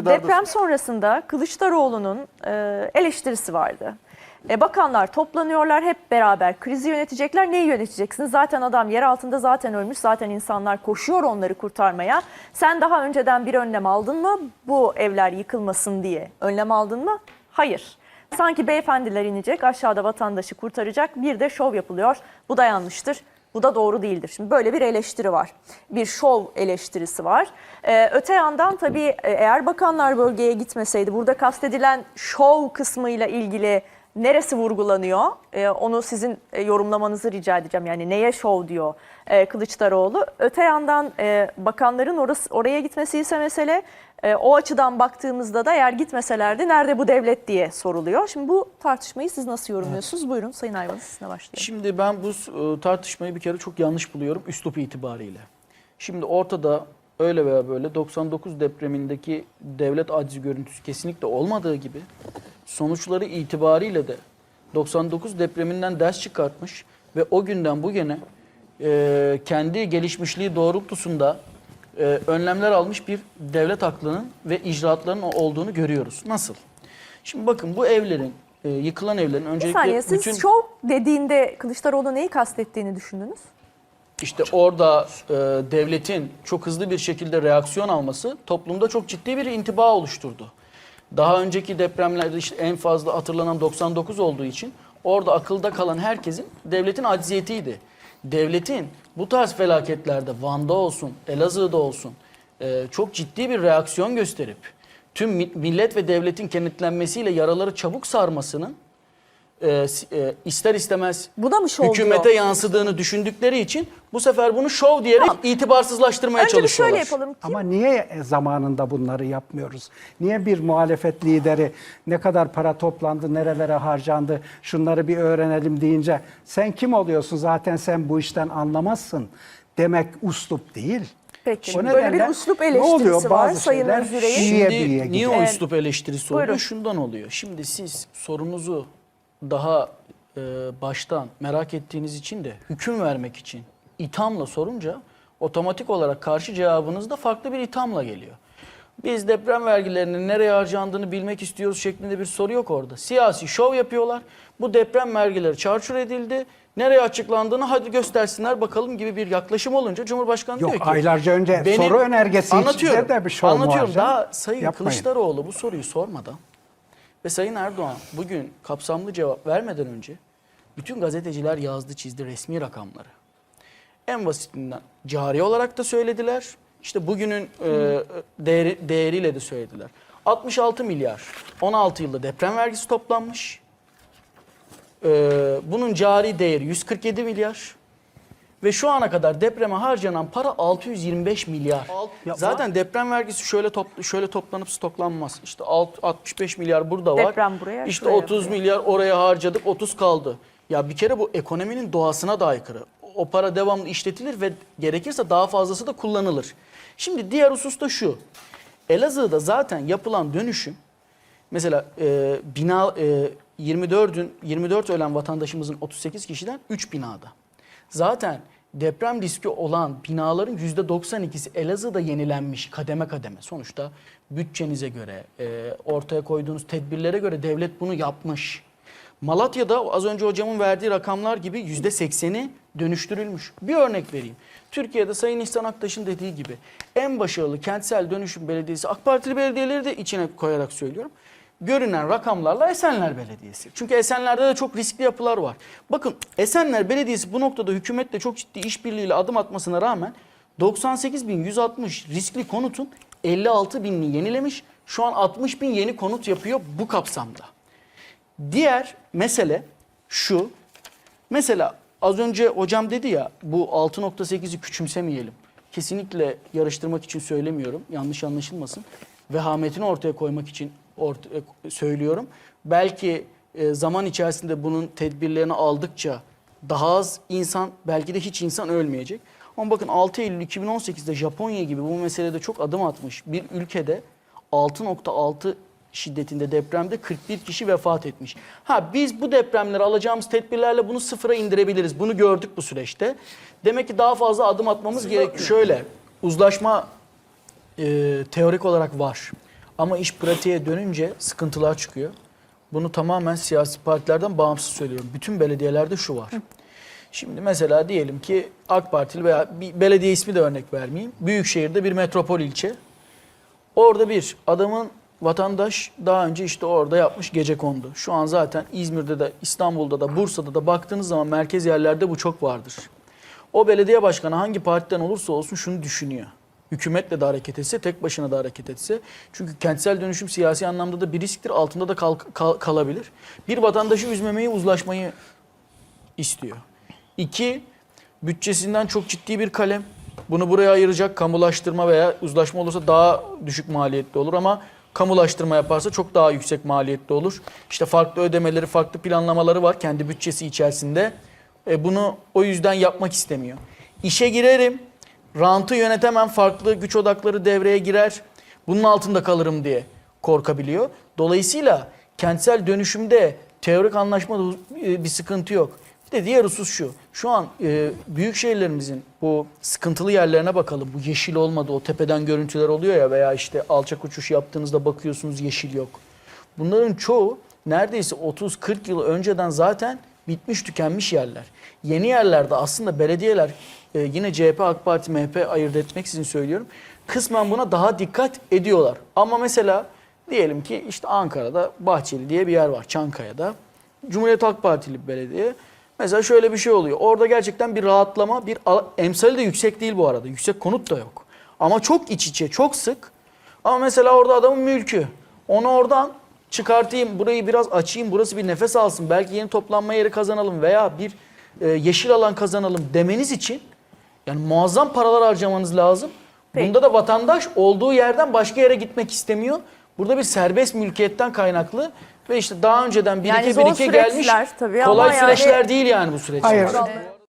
iktidarda Deprem sonrasında Kılıçdaroğlu'nun e, eleştirisi vardı. E, bakanlar toplanıyorlar hep beraber krizi yönetecekler. Neyi yöneteceksiniz? Zaten adam yer altında zaten ölmüş. Zaten insanlar koşuyor onları kurtarmaya. Sen daha önceden bir önlem aldın mı? Bu evler yıkılmasın diye önlem aldın mı? Hayır. Sanki beyefendiler inecek aşağıda vatandaşı kurtaracak bir de şov yapılıyor. Bu da yanlıştır. Bu da doğru değildir. Şimdi böyle bir eleştiri var. Bir şov eleştirisi var. Ee, öte yandan tabii e, eğer bakanlar bölgeye gitmeseydi burada kastedilen şov kısmıyla ilgili neresi vurgulanıyor? Ee, onu sizin e, yorumlamanızı rica edeceğim. Yani neye şov diyor e, Kılıçdaroğlu? Öte yandan e, bakanların orası, oraya gitmesi ise mesele e, o açıdan baktığımızda da eğer gitmeselerdi nerede bu devlet diye soruluyor. Şimdi bu tartışmayı siz nasıl yorumluyorsunuz? Buyurun Sayın Ayvalı sizinle başlayalım. Şimdi ben bu tartışmayı bir kere çok yanlış buluyorum üslup itibariyle. Şimdi ortada öyle veya böyle 99 depremindeki devlet acizi görüntüsü kesinlikle olmadığı gibi sonuçları itibariyle de 99 depreminden ders çıkartmış ve o günden bugüne e, kendi gelişmişliği doğrultusunda e, önlemler almış bir devlet aklının ve icraatlarının olduğunu görüyoruz. Nasıl? Şimdi bakın bu evlerin, e, yıkılan evlerin Bir öncelikle saniye siz bütün... şov dediğinde Kılıçdaroğlu neyi kastettiğini düşündünüz? İşte orada e, devletin çok hızlı bir şekilde reaksiyon alması toplumda çok ciddi bir intiba oluşturdu. Daha önceki depremlerde işte en fazla hatırlanan 99 olduğu için orada akılda kalan herkesin devletin acziyetiydi. Devletin bu tarz felaketlerde Van'da olsun, Elazığ'da olsun e, çok ciddi bir reaksiyon gösterip tüm mi- millet ve devletin kenetlenmesiyle yaraları çabuk sarmasının e, e, ister istemez Bu da mı şov hükümete diyor? yansıdığını düşündükleri için bu sefer bunu şov diyerek Tamam. itibarsızlaştırmaya Önce çalışıyorlar. şöyle yapalım. Kim Ama niye zamanında bunları yapmıyoruz? Niye bir muhalefet lideri ne kadar para toplandı, nerelere harcandı, şunları bir öğrenelim deyince sen kim oluyorsun zaten sen bu işten anlamazsın demek uslup değil. Peki, O böyle bir nedenle uslup ne eleştirisi oluyor? var Bazı Sayın şiye Şimdi niye o üslup eleştirisi Buyurun. oluyor? Şundan oluyor. Şimdi siz sorunuzu daha e, baştan merak ettiğiniz için de hüküm vermek için ithamla sorunca otomatik olarak karşı cevabınız da farklı bir ithamla geliyor. Biz deprem vergilerinin nereye harcandığını bilmek istiyoruz şeklinde bir soru yok orada. Siyasi şov yapıyorlar. Bu deprem vergileri çarçur edildi. Nereye açıklandığını hadi göstersinler bakalım gibi bir yaklaşım olunca Cumhurbaşkanı Yok, diyor ki... aylarca önce soru önergesi Anlatıyorum. de bir şov Anlatıyorum. Daha Sayın Yapmayın. Kılıçdaroğlu bu soruyu sormadan ve Sayın Erdoğan bugün kapsamlı cevap vermeden önce bütün gazeteciler yazdı çizdi resmi rakamları. En basitinden cari olarak da söylediler. İşte bugünün e, değeri, değeriyle de söylediler. 66 milyar 16 yılda deprem vergisi toplanmış. E, bunun cari değeri 147 milyar. Ve şu ana kadar depreme harcanan para 625 milyar. Zaten deprem vergisi şöyle top, şöyle toplanıp stoklanmaz. İşte alt- 65 milyar burada var. Deprem buraya, İşte şuraya 30 buraya. milyar oraya harcadık, 30 kaldı. Ya bir kere bu ekonominin doğasına da aykırı. O para devamlı işletilir ve gerekirse daha fazlası da kullanılır. Şimdi diğer husus da şu. Elazığ'da zaten yapılan dönüşüm Mesela e, bina e, 24'ün 24 ölen vatandaşımızın 38 kişiden 3 binada. Zaten deprem riski olan binaların %92'si Elazığ'da yenilenmiş kademe kademe. Sonuçta bütçenize göre, e, ortaya koyduğunuz tedbirlere göre devlet bunu yapmış. Malatya'da az önce hocamın verdiği rakamlar gibi %80'i dönüştürülmüş. Bir örnek vereyim. Türkiye'de Sayın İhsan Aktaş'ın dediği gibi en başarılı kentsel dönüşüm belediyesi AK Partili belediyeleri de içine koyarak söylüyorum. Görünen rakamlarla Esenler Belediyesi. Çünkü Esenler'de de çok riskli yapılar var. Bakın Esenler Belediyesi bu noktada hükümetle çok ciddi işbirliğiyle adım atmasına rağmen 98.160 riskli konutun 56 binini yenilemiş. Şu an 60 bin yeni konut yapıyor bu kapsamda. Diğer mesele şu. Mesela az önce hocam dedi ya bu 6.8'i küçümsemeyelim. Kesinlikle yarıştırmak için söylemiyorum. Yanlış anlaşılmasın. Vehametini ortaya koymak için söylüyorum. Belki e, zaman içerisinde bunun tedbirlerini aldıkça daha az insan belki de hiç insan ölmeyecek. Ama bakın 6 Eylül 2018'de Japonya gibi bu meselede çok adım atmış bir ülkede 6.6 şiddetinde depremde 41 kişi vefat etmiş. Ha biz bu depremleri alacağımız tedbirlerle bunu sıfıra indirebiliriz. Bunu gördük bu süreçte. Demek ki daha fazla adım atmamız gerekiyor. Şöyle uzlaşma e, teorik olarak var. Ama iş pratiğe dönünce sıkıntılar çıkıyor. Bunu tamamen siyasi partilerden bağımsız söylüyorum. Bütün belediyelerde şu var. Şimdi mesela diyelim ki AK Partili veya bir belediye ismi de örnek vermeyeyim. Büyükşehir'de bir metropol ilçe. Orada bir adamın vatandaş daha önce işte orada yapmış gece kondu. Şu an zaten İzmir'de de İstanbul'da da Bursa'da da baktığınız zaman merkez yerlerde bu çok vardır. O belediye başkanı hangi partiden olursa olsun şunu düşünüyor. Hükümetle de hareket etse, tek başına da hareket etse. Çünkü kentsel dönüşüm siyasi anlamda da bir risktir, altında da kal- kal- kalabilir. Bir vatandaşı üzmemeyi, uzlaşmayı istiyor. İki, bütçesinden çok ciddi bir kalem. Bunu buraya ayıracak kamulaştırma veya uzlaşma olursa daha düşük maliyetli olur ama kamulaştırma yaparsa çok daha yüksek maliyetli olur. İşte farklı ödemeleri, farklı planlamaları var kendi bütçesi içerisinde. E bunu o yüzden yapmak istemiyor. İşe girerim, rantı yönetemem, farklı güç odakları devreye girer. Bunun altında kalırım diye korkabiliyor. Dolayısıyla kentsel dönüşümde teorik anlaşmada e, bir sıkıntı yok. Bir de diğer husus şu. Şu an e, büyük şehirlerimizin bu sıkıntılı yerlerine bakalım. Bu yeşil olmadı. O tepeden görüntüler oluyor ya veya işte alçak uçuş yaptığınızda bakıyorsunuz yeşil yok. Bunların çoğu neredeyse 30-40 yıl önceden zaten bitmiş tükenmiş yerler. Yeni yerlerde aslında belediyeler e, yine CHP, AK Parti, MHP ayırt etmek için söylüyorum. Kısmen buna daha dikkat ediyorlar. Ama mesela diyelim ki işte Ankara'da Bahçeli diye bir yer var Çankaya'da. Cumhuriyet Halk Partili belediye. Mesela şöyle bir şey oluyor. Orada gerçekten bir rahatlama, bir al- emsali de yüksek değil bu arada. Yüksek konut da yok. Ama çok iç içe, çok sık. Ama mesela orada adamın mülkü. Onu oradan çıkartayım, burayı biraz açayım, burası bir nefes alsın. Belki yeni toplanma yeri kazanalım veya bir e, yeşil alan kazanalım demeniz için yani muazzam paralar harcamanız lazım. Peki. Bunda da vatandaş olduğu yerden başka yere gitmek istemiyor. Burada bir serbest mülkiyetten kaynaklı ve işte daha önceden birike Yani birike gelmiş tabii ama kolay yani- süreçler değil yani bu süreçler. Hayır.